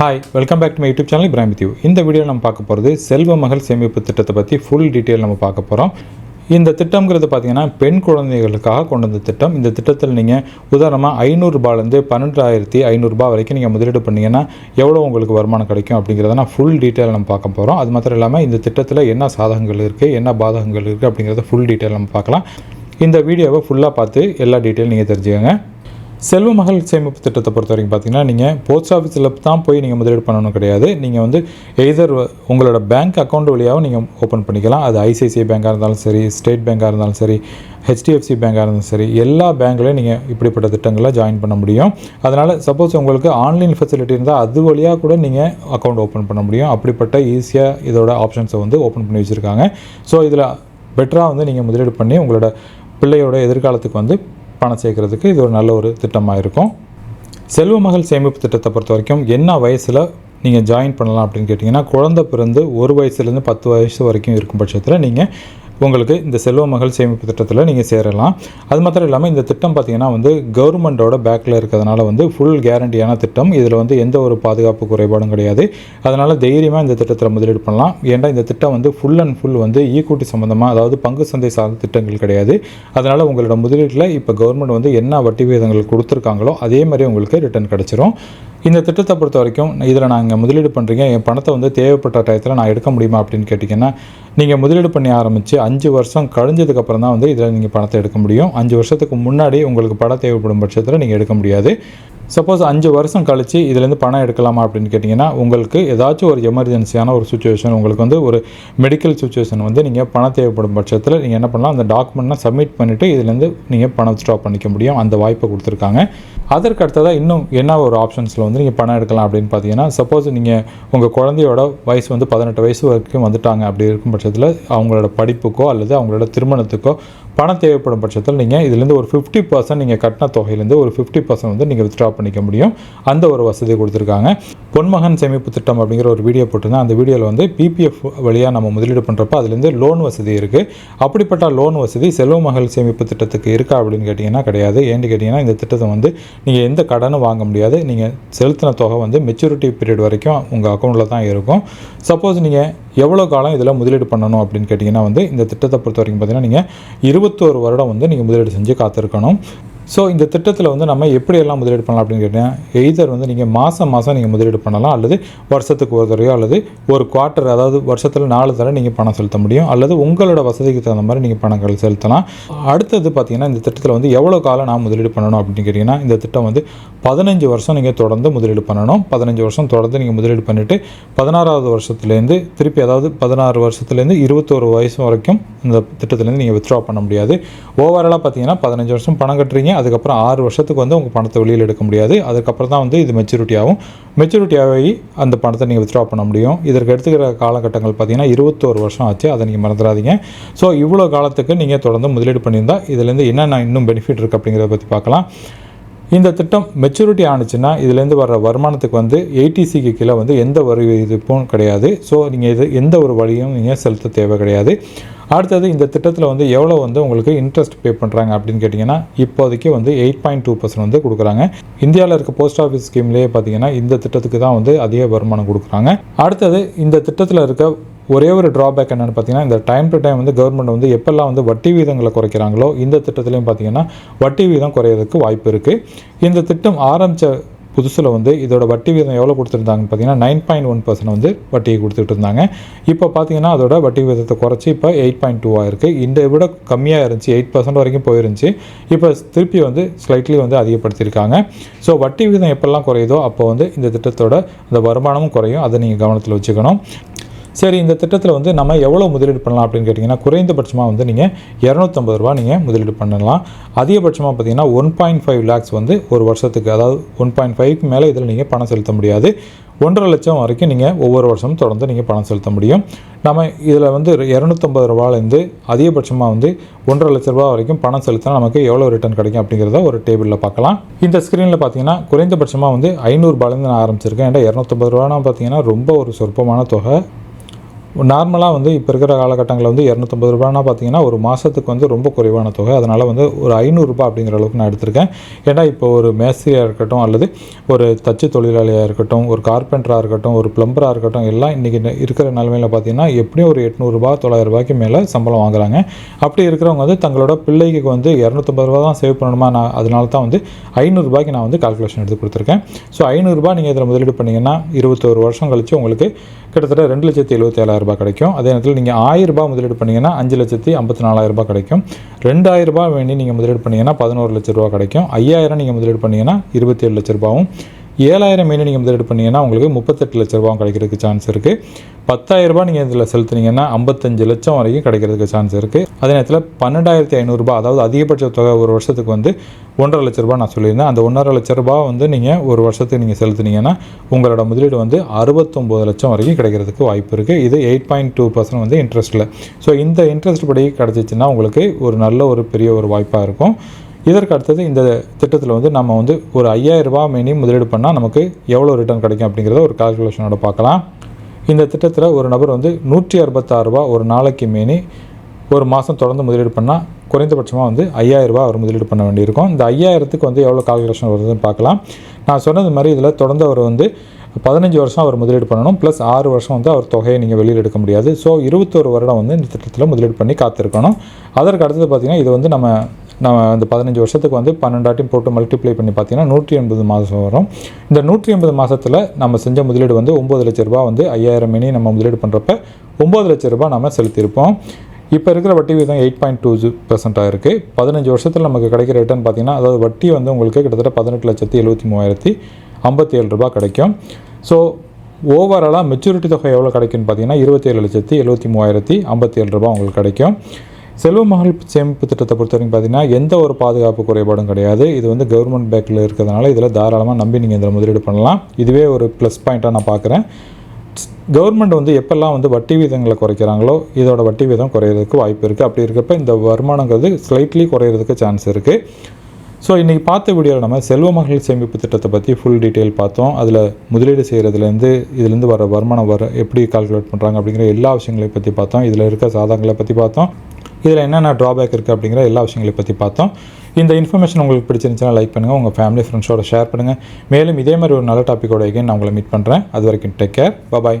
Hi welcome back to my YouTube channel Ibrahim with இந்த video நம்ம பார்க்க போகிறது செல்வ மகள் சேமிப்பு திட்டத்தை பற்றி ஃபுல் டீட்டெயில் நம்ம பார்க்க போகிறோம் இந்த திட்டம்ங்கிறது பார்த்தீங்கன்னா பெண் குழந்தைகளுக்காக கொண்டு வந்த திட்டம். இந்த திட்டத்தில் நீங்கள் உதாரணமாக ஐநூறுரூபாலேருந்து பன்னெண்டாயிரத்தி ஐநூறுரூபா வரைக்கும் நீங்கள் முதலீடு பண்ணிங்கன்னா எவ்வளோ உங்களுக்கு வருமானம் கிடைக்கும் அப்படிங்கிறத நான் ஃபுல் டீட்டெயில் நம்ம பார்க்க போகிறோம் அது மாத்திரம் இல்லாமல் இந்த திட்டத்தில் என்ன சாதகங்கள் இருக்குது என்ன பாதகங்கள் இருக்குது அப்படிங்கிறத ஃபுல் டீட்டெயில் நம்ம பார்க்கலாம். இந்த வீடியோவை ஃபுல்லாக பார்த்து எல்லா டீட்டெயில் நீங்கள் தெரிஞ்சுக்கோங்க. செல்வ மகள் சேமிப்பு திட்டத்தை பொறுத்த வரைக்கும் பார்த்தீங்கன்னா நீங்கள் போஸ்ட் ஆஃபீஸில் தான் போய் நீங்கள் முதலீடு பண்ணணும் கிடையாது. நீங்கள் வந்து எய்தர் உங்களோட பேங்க் அக்கௌண்ட் வழியாகவும் நீங்கள் ஓப்பன் பண்ணிக்கலாம். அது ஐசிஐசிஐ பேங்காக இருந்தாலும் சரி ஸ்டேட் பேங்காக இருந்தாலும் சரி ஹெச்டிஎஃப்சி பேங்காக இருந்தாலும் சரி எல்லா பேங்க்லையும் நீங்கள் இப்படிப்பட்ட திட்டங்களில் ஜாயின் பண்ண முடியும். அதனால் சப்போஸ் உங்களுக்கு ஆன்லைன் ஃபெசிலிட்டி இருந்தால் அது வழியாக கூட நீங்கள் அக்கௌண்ட் ஓப்பன் பண்ண முடியும். அப்படிப்பட்ட ஈஸியாக இதோட ஆப்ஷன்ஸை வந்து ஓப்பன் பண்ணி வச்சுருக்காங்க. ஸோ இதில் பெட்டராக வந்து நீங்கள் முதலீடு பண்ணி உங்களோட பிள்ளையோட எதிர்காலத்துக்கு வந்து பணம் சேர்க்கறதுக்கு இது ஒரு நல்ல ஒரு திட்டமாக இருக்கும் செல்வ மகள் சேமிப்பு திட்டத்தை பொறுத்த வரைக்கும் என்ன வயசில் நீங்கள் ஜாயின் பண்ணலாம் அப்படின்னு கேட்டிங்கன்னா குழந்தை பிறந்து ஒரு வயசுலேருந்து பத்து வயசு வரைக்கும் இருக்கும் பட்சத்தில் நீங்கள் உங்களுக்கு இந்த செல்வ மகள் சேமிப்பு திட்டத்தில் நீங்கள் சேரலாம். அது மாத்திரம் இல்லாமல் இந்த திட்டம் பார்த்தீங்கன்னா வந்து கவர்மெண்ட்டோட பேக்கில் இருக்கிறதுனால வந்து ஃபுல் கேரண்டியான திட்டம். இதில் வந்து எந்த ஒரு பாதுகாப்பு குறைபாடும் கிடையாது. அதனால் தைரியமாக இந்த திட்டத்தில் முதலீடு பண்ணலாம். ஏன்டா இந்த திட்டம் வந்து ஃபுல் அண்ட் ஃபுல் வந்து ஈக்குவிட்டி சம்மந்தமாக அதாவது பங்கு சந்தை சார்ந்த திட்டங்கள் கிடையாது. அதனால் உங்களோட முதலீட்டில் இப்போ கவர்மெண்ட் வந்து என்ன வட்டி விகிதங்கள் கொடுத்துருக்காங்களோ அதே மாதிரி உங்களுக்கு ரிட்டர்ன் கிடச்சிரும். இந்த திட்டத்தை பொறுத்த வரைக்கும் இதில் நாங்கள் முதலீடு பண்ணுறீங்க என் பணத்தை வந்து தேவைப்பட்ட டயத்தில் நான் எடுக்க முடியுமா அப்படின்னு கேட்டிங்கன்னா நீங்கள் முதலீடு பண்ணி ஆரம்பித்து அஞ்சு வருஷம் கழிஞ்சதுக்கப்புறம் தான் வந்து இதில் நீங்கள் பணத்தை எடுக்க முடியும். அஞ்சு வருஷத்துக்கு முன்னாடி உங்களுக்கு பணம் தேவைப்படும் பட்சத்தில் நீங்கள் எடுக்க முடியாது. சப்போஸ் அஞ்சு வருஷம் கழித்து இதுலேருந்து பணம் எடுக்கலாமா அப்படின்னு கேட்டிங்கன்னா உங்களுக்கு ஏதாச்சும் ஒரு எமர்ஜென்சியான ஒரு சுச்சுவேஷன் உங்களுக்கு வந்து ஒரு மெடிக்கல் சுச்சுவேஷன் வந்து நீங்கள் பணம் தேவைப்படும் பட்சத்தில் நீங்கள் என்ன பண்ணலாம் அந்த டாக்குமெண்ட்லாம் சப்மிட் பண்ணிவிட்டு இதுலேருந்து நீங்கள் பணம் ஸ்டாப் பண்ணிக்க முடியும். அந்த வாய்ப்பை கொடுத்துருக்காங்க. அதற்கு அடுத்ததாக இன்னும் என்ன ஒரு ஆப்ஷன்ஸில் வந்து நீங்கள் பணம் எடுக்கலாம் அப்படின்னு பார்த்தீங்கன்னா சப்போஸ் நீங்கள் உங்கள் குழந்தையோட வயசு வந்து பதினெட்டு வயசு வரைக்கும் வந்துட்டாங்க அப்படி இருக்கும் பட்சத்தில் அவங்களோட படிப்புக்கோ அல்லது அவங்களோட திருமணத்துக்கோ பணம் தேவைப்படும் பட்சத்தில் நீங்கள் இதுலேருந்து ஒரு ஃபிஃப்டி பர்சன்ட் நீங்கள் கட்டின தொகையிலேருந்து ஒரு ஃபிஃப்டி பர்சன்ட் வந்து நீங்கள் வித்ட்ரா பண்ணிக்க முடியும். அந்த ஒரு வசதி கொடுத்துருக்காங்க. பொன்மகன் சேமிப்பு திட்டம் அப்படிங்கிற ஒரு வீடியோ போட்டிருந்தேன். அந்த வீடியோவில் வந்து பிபிஎஃப் வழியாக நம்ம முதலீடு பண்ணுறப்ப அதுலேருந்து லோன் வசதி இருக்குது அப்படிப்பட்ட லோன் வசதி செல்வ மகள் சேமிப்பு திட்டத்துக்கு இருக்கா அப்படின்னு கேட்டிங்கன்னா கிடையாது. ஏன்னு கேட்டிங்கன்னா இந்த திட்டத்தை வந்து நீங்கள் எந்த கடனும் வாங்க முடியாது. நீங்கள் செலுத்தின தொகை வந்து மெச்சூரிட்டி பீரியட் வரைக்கும் உங்கள் அக்கௌண்ட்டில் தான் இருக்கும். சப்போஸ் நீங்கள் எவ்வளோ காலம் இதில் முதலீடு பண்ணணும் அப்படின்னு கேட்டிங்கன்னா வந்து இந்த திட்டத்தை பொறுத்த வரைக்கும் பார்த்தீங்கன்னா நீங்கள் இருபத்தோரு வருடம் வந்து நீங்கள் முதலீடு செஞ்சு காத்திருக்கணும். ஸோ இந்த திட்டத்தில் வந்து நம்ம எப்படியெல்லாம் முதலீடு பண்ணலாம் அப்படின்னு கேட்டிங்கன்னா எய்தர் வந்து நீங்கள் மாதம் மாதம் நீங்கள் முதலீடு பண்ணலாம் அல்லது வருஷத்துக்கு ஒரு தடவையோ அல்லது ஒரு குவார்ட்டர் அதாவது வருஷத்தில் நாலு தடவை நீங்கள் பணம் செலுத்த முடியும் அல்லது உங்களோட வசதிக்கு தகுந்த மாதிரி நீங்கள் பணங்கள் செலுத்தலாம். அடுத்தது பார்த்தீங்கன்னா இந்த திட்டத்தில் வந்து எவ்வளோ காலம் நான் முதலீடு பண்ணணும் அப்படின்னு கேட்டிங்கன்னா இந்த திட்டம் வந்து பதினஞ்சு வருஷம் நீங்கள் தொடர்ந்து முதலீடு பண்ணணும். பதினஞ்சு வருஷம் தொடர்ந்து நீங்கள் முதலீடு பண்ணிவிட்டு பதினாறாவது வருஷத்துலேருந்து திருப்பி அதாவது பதினாறு வருஷத்துலேருந்து இருபத்தோரு வயசு வரைக்கும் இந்த திட்டத்துலேருந்து நீங்கள் வித்ட்ரா பண்ண முடியாது. ஓவராலாக பார்த்தீங்கன்னா பதினஞ்சு வருஷம் பணம் கட்டுறீங்க அதுக்கப்புறம் ஆறு வருஷத்துக்கு வந்து உங்கள் பணத்தை வெளியில் எடுக்க முடியாது. அதுக்கப்புறம் தான் வந்து இது மெச்சூரிட்டி ஆகும். மெச்சூரிட்டி ஆகி அந்த பணத்தை நீங்கள் வித்ட்ரா பண்ண முடியும். இதற்கு எடுத்துக்கிற காலகட்டங்கள் பார்த்தீங்கன்னா இருபத்தோரு வருஷம் ஆச்சு. அதை நீங்கள் மறந்துடாதீங்க. ஸோ இவ்வளோ காலத்துக்கு நீங்கள் தொடர்ந்து முதலீடு பண்ணியிருந்தால் இதுலேருந்து என்னென்ன இன்னும் பெனிஃபிட் இருக்குது அப்படிங்கிறத பற்றி பார்க்கலாம். இந்த திட்டம் மெச்சூரிட்டி ஆணுச்சுன்னா இதுலேருந்து வர்ற வருமானத்துக்கு வந்து எயிட்டிசிக்கு கீழே வந்து எந்த வரி இதுப்பும் கிடையாது. ஸோ நீங்கள் இது எந்த ஒரு வழியும் நீங்கள் செலுத்த தேவை கிடையாது. அடுத்தது இந்த திட்டத்தில் வந்து எவ்வளோ வந்து உங்களுக்கு இன்ட்ரெஸ்ட் பே பண்ணுறாங்க அப்படின்னு கேட்டிங்கன்னா இப்போதைக்கு வந்து எயிட் பாயிண்ட் டூ பர்சன்ட் வந்து கொடுக்குறாங்க. இந்தியாவில் இருக்க போஸ்ட் ஆஃபீஸ் ஸ்கீம்லேயே பார்த்தீங்கன்னா இந்த திட்டத்துக்கு தான் வந்து அதிக வருமானம் கொடுக்குறாங்க. அடுத்தது இந்த திட்டத்தில் இருக்க ஒரே ஒரு ட்ராபேக் என்னென்னு பார்த்தீங்கன்னா இந்த டைம் டு டைம் வந்து கவர்மெண்ட் வந்து எப்பெல்லாம் வந்து வட்டி வீதங்களை குறைக்கிறாங்களோ இந்த திட்டத்துலையும் பார்த்தீங்கன்னா வட்டி வீதம் குறையிறதுக்கு வாய்ப்பு இருக்குது இந்த திட்டம் ஆரம்பித்த புதுசில் வந்து இதோட வட்டி வீதம் எவ்வளோ கொடுத்துருந்தாங்கன்னு பார்த்தீங்கன்னா நைன் பாயிண்ட் ஒன் பர்சன்ட் வந்து வட்டியை கொடுத்துட்டு இருந்தாங்க இப்போ பார்த்தீங்கன்னா அதோட வட்டி வீதத்தை குறைச்சி இப்போ எயிட் பாயிண்ட் டூ ஆயிருக்கு இந்த விட கம்மியாக இருந்துச்சு. எயிட் பர்சன்ட் வரைக்கும் போயிருந்துச்சு. இப்போ திருப்பி வந்து ஸ்லைட்லி வந்து அதிகப்படுத்தியிருக்காங்க. ஸோ வட்டி வீதம் எப்பெல்லாம் குறையுதோ அப்போ வந்து இந்த திட்டத்தோட அந்த வருமானமும் குறையும். அதை நீங்கள் கவனத்தில் வச்சுக்கணும். சரி இந்த திட்டத்தில் வந்து நம்ம எவ்வளோ முதலீடு பண்ணலாம் அப்படின்னு கேட்டிங்கன்னா குறைந்தபட்சமாக வந்து நீங்கள் இரநூத்தம்பது ரூபா நீங்கள் முதலீடு பண்ணலாம். அதிகபட்சமாக பார்த்தீங்கன்னா ஒன் பாயிண்ட் ஃபைவ் லேக்ஸ் வந்து ஒரு வருஷத்துக்கு அதாவது ஒன் பாயிண்ட் ஃபைவ்க்கு மேலே இதில் நீங்கள் பணம் செலுத்த முடியாது. ஒன்றரை லட்சம் வரைக்கும் நீங்கள் ஒவ்வொரு வருஷமும் தொடர்ந்து நீங்கள் பணம் செலுத்த முடியும். நம்ம இதில் வந்து இரநூத்தம்பது ரூபாலேருந்து அதிகபட்சமாக வந்து ஒன்றரை லட்ச ரூபா வரைக்கும் பணம் செலுத்தினா நமக்கு எவ்வளோ ரிட்டர்ன் கிடைக்கும் அப்படிங்கிறத ஒரு டேபிளில் பார்க்கலாம். இந்த ஸ்க்ரீனில் பார்த்தீங்கன்னா குறைந்தபட்சமாக வந்து ஐநூறுபாலேருந்து நான் ஆரம்பிச்சிருக்கேன். ஏன்னா இரநூத்தம்பது ரூபானா பார்த்தீங்கன்னா ரொம்ப ஒரு சொற்பமான தொகை. நார்மலாக வந்து இப்போ இருக்கிற காலகட்டங்களில் வந்து இரநூத்தம்பது ரூபானா பார்த்தீங்கன்னா ஒரு மாதத்துக்கு வந்து ரொம்ப குறைவான தொகை. அதனால் வந்து ஒரு ஐநூறுரூபா அப்படிங்கிற அளவுக்கு நான் எடுத்திருக்கேன். ஏன்னா இப்போ ஒரு மேஸ்திரியாக இருக்கட்டும் அல்லது ஒரு தச்சு தொழிலாளியாக இருக்கட்டும் ஒரு கார்பெண்டராக இருக்கட்டும் ஒரு ப்ளம்பராக இருக்கட்டும் எல்லாம் இன்றைக்கி இருக்கிற நிலமையில் பார்த்தீங்கன்னா எப்படியும் ஒரு எட்நூறுபா தொள்ளாயிரம் ரூபாய்க்கு மேலே சம்பளம் வாங்குறாங்க. அப்படி இருக்கிறவங்க வந்து தங்களோட பிள்ளைக்கு வந்து இரநூத்தம்பது ரூபா தான் சேவ் பண்ணணுமா? நான் அதனால தான் வந்து ஐநூறுரூபாய்க்கு நான் வந்து கால்குலேஷன் எடுத்து கொடுத்துருக்கேன். ஸோ ஐநூறுரூபா நீங்கள் இதில் முதலீடு பண்ணிங்கன்னா இருபத்தோரு வருஷம் கழித்து உங்களுக்கு கிட்டத்தட்ட ரெண்டு லட்சத்தி எழுபத்தி ஏழாயிரம் ரூபாய் கிடைக்கும். அதே நேரத்தில் நீங்கள் ஆயிரரூபா முதலீடு பண்ணிங்கன்னா அஞ்சு லட்சத்தி ஐம்பத்தி நாலாயிரம் கிடைக்கும். ரெண்டாயிரரூபா வேண்டி நீங்கள் முதலீடு பண்ணிங்கன்னா பதினோரு லட்ச ரூபா கிடைக்கும். ஐயாயிரம் நீங்கள் முதலீடு பண்ணிங்கன்னா இருபத்தி ஏழு லட்ச ரூபாவும் ஏழாயிரம் மீன் நீங்கள் முதலீடு பண்ணிங்கன்னா உங்களுக்கு முப்பத்தெட்டு லட்ச ரூபாவும் கிடைக்கிறதுக்கு சான்ஸ் இருக்குது பத்தாயிரரூபா நீங்கள் இதில் செலுத்துனீங்கன்னா ஐம்பத்தஞ்சு லட்சம் வரைக்கும் கிடைக்கிறதுக்கு சான்ஸ் இருக்குது அதே நேரத்தில் பன்னெண்டாயிரத்தி ஐநூறுரூபா அதாவது அதிகபட்ச தொகை ஒரு வருஷத்துக்கு வந்து ஒன்றரை லட்ச ரூபா நான் சொல்லியிருந்தேன். அந்த ஒன்றரை லட்ச ரூபா வந்து நீங்கள் ஒரு வருஷத்துக்கு நீங்கள் செலுத்துனீங்கன்னா உங்களோட முதலீடு வந்து அறுபத்தொம்போது லட்சம் வரைக்கும் கிடைக்கிறதுக்கு வாய்ப்பு இருக்குது இது எயிட் பாயிண்ட் டூ பர்சன்ட் வந்து இன்ட்ரெஸ்ட்டில் ஸோ இந்த இன்ட்ரெஸ்ட் படி கிடச்சிச்சின்னா உங்களுக்கு ஒரு நல்ல ஒரு பெரிய ஒரு வாய்ப்பாக இருக்கும். இதற்கு அடுத்தது இந்த திட்டத்தில் வந்து நம்ம வந்து ஒரு ஐயாயிரரூபா மினி முதலீடு பண்ணால் நமக்கு எவ்வளோ ரிட்டர்ன் கிடைக்கும் அப்படிங்கிறத ஒரு கால்குலேஷனோட பார்க்கலாம். இந்த திட்டத்தில் ஒரு நபர் வந்து நூற்றி அறுபத்தாறு ரூபா ஒரு நாளைக்கு மீனி ஒரு மாதம் தொடர்ந்து முதலீடு பண்ணால் குறைந்தபட்சமாக வந்து ஐயாயிரரூபா அவர் முதலீடு பண்ண வேண்டியிருக்கும். இந்த ஐயாயிரத்துக்கு வந்து எவ்வளோ கால்குலேஷன் வருதுன்னு பார்க்கலாம். நான் சொன்னது மாதிரி இதில் தொடர்ந்து அவர் வந்து பதினஞ்சு வருஷம் அவர் முதலீடு பண்ணணும் ப்ளஸ் ஆறு வருஷம் வந்து அவர் தொகையை நீங்கள் வெளியில் எடுக்க முடியாது. ஸோ இருபத்தோரு வருடம் வந்து இந்த திட்டத்தில் முதலீடு பண்ணி காத்திருக்கணும். அதற்கு அடுத்தது பார்த்திங்கன்னா இது வந்து நம்ம நம்ம அந்த பதினஞ்சு வருஷத்துக்கு வந்து பன்னெண்டாட்டையும் போட்டு மல்டிப்ளை பண்ணி பார்த்தீங்கன்னா நூற்றி எண்பது மாதம் வரும். இந்த நூற்றி எண்பது மாதத்தில் நம்ம செஞ்ச முதலீடு வந்து ஒம்பது லட்ச ரூபா வந்து ஐயாயிரம் மணி நம்ம முதலீடு பண்ணுறப்ப ஒம்பது லட்ச ரூபா நம்ம செலுத்தியிருப்போம். இப்போ இருக்கிற வட்டி விகிதம் எயிட் பாயிண்ட் டூ பெர்சென்ட்டாக இருக்குது பதினஞ்சு வருஷத்தில் நமக்கு கிடைக்கிற ரிட்டர்ன் பார்த்திங்கன்னா அதாவது வட்டி வந்து உங்களுக்கு கிட்டத்தட்ட பதினெட்டு லட்சத்தி எழுபத்தி மூவாயிரத்தி ஐம்பத்தி ஏழு ரூபா கிடைக்கும். ஸோ ஓவராலாக மெச்சூரிட்டி தொகை எவ்வளோ கிடைக்குன்னு பார்த்தீங்கன்னா இருபத்தேழு லட்சத்தி எழுபத்தி மூவாயிரத்தி ஐம்பத்தி ஏழு ரூபா உங்களுக்கு கிடைக்கும். செல்வ மகள் சேமிப்பு திட்டத்தை பொறுத்த வரைக்கும் பார்த்தீங்கன்னா எந்த ஒரு பாதுகாப்பு குறைபாடும் கிடையாது. இது வந்து கவர்மெண்ட் பேக்கில் இருக்கிறதுனால இதில் தாராளமாக நம்பி நீங்கள் இதில் முதலீடு பண்ணலாம். இதுவே ஒரு ப்ளஸ் பாயிண்ட்டாக நான் பார்க்குறேன். கவர்மெண்ட் வந்து எப்பெல்லாம் வந்து வட்டி வீதங்களை குறைக்கிறாங்களோ இதோட வட்டி வீதம் குறையிறதுக்கு வாய்ப்பு இருக்குது அப்படி இருக்கப்ப இந்த வருமானங்கிறது ஸ்லைட்லி குறையிறதுக்கு சான்ஸ் இருக்குது ஸோ இன்றைக்கி பார்த்த வீடியோவில் நம்ம செல்வ மகள் சேமிப்பு திட்டத்தை பற்றி ஃபுல் டீட்டெயில் பார்த்தோம். அதில் முதலீடு செய்கிறதுலேருந்து இதுலேருந்து வர வருமானம் வர எப்படி கால்குலேட் பண்ணுறாங்க அப்படிங்கிற எல்லா விஷயங்களையும் பற்றி பார்த்தோம். இதில் இருக்க சாதகங்களை பற்றி பார்த்தோம். இதில் என்னென்ன ட்ராபேக் இருக்குது அப்படிங்கிற எல்லா விஷயங்களையும் பற்றி பார்த்தோம். இந்த இன்ஃபர்மேஷன் உங்களுக்கு பிடிச்சிருந்துச்சுன்னா லைக் பண்ணுங்கள் உங்கள் ஃபேமிலி ஃப்ரெண்ட்ஸோட ஷேர் பண்ணுங்கள் மேலும் இதே மாதிரி ஒரு நல்ல டாப்பிக்கோட எகைன் நான் உங்களை மீட் பண்ணுறேன் அது வரைக்கும் டேக் கேர் பாய்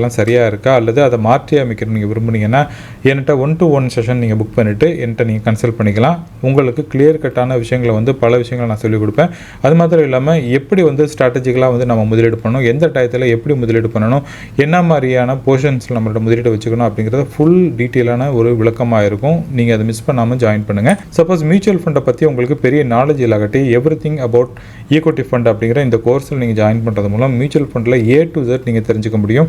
எல்லாம் சரியாக இருக்கா? அல்லது அதை மாற்றி அமைக்கணும் நீங்கள் விரும்புனீங்கன்னா என்கிட்ட ஒன் டு ஒன் செஷன் நீங்கள் புக் பண்ணிவிட்டு என்கிட்ட நீங்கள் கன்சல்ட் பண்ணிக்கலாம். உங்களுக்கு கிளியர் கட்டான விஷயங்களை வந்து பல விஷயங்களை நான் சொல்லிக் கொடுப்பேன். அது மாத்திரம் இல்லாமல் எப்படி வந்து ஸ்ட்ராட்டஜிக்கலாக வந்து நம்ம முதலீடு பண்ணணும்? எந்த டயத்தில் எப்படி முதலீடு பண்ணணும்? என்ன மாதிரியான போர்ஷன்ஸில் நம்மளோட முதலீடு வச்சுக்கணும்? அப்படிங்கிறத ஃபுல் டீட்டெயிலான ஒரு விளக்கமாக இருக்கும். நீங்கள் அதை மிஸ் பண்ணாமல் ஜாயின் பண்ணுங்கள் சப்போஸ் மியூச்சுவல் ஃபண்டை பற்றி உங்களுக்கு பெரிய நாலேஜ் இல்லாகட்டி everything about equity fund அப்படிங்கிற இந்த கோர்ஸில் நீங்கள் ஜாயின் பண்ணுறது மூலம் மியூச்சுவல் ஃபண்டில் ஏ டு ஜெட் நீங்கள் தெரிஞ்சுக்க முடியும்.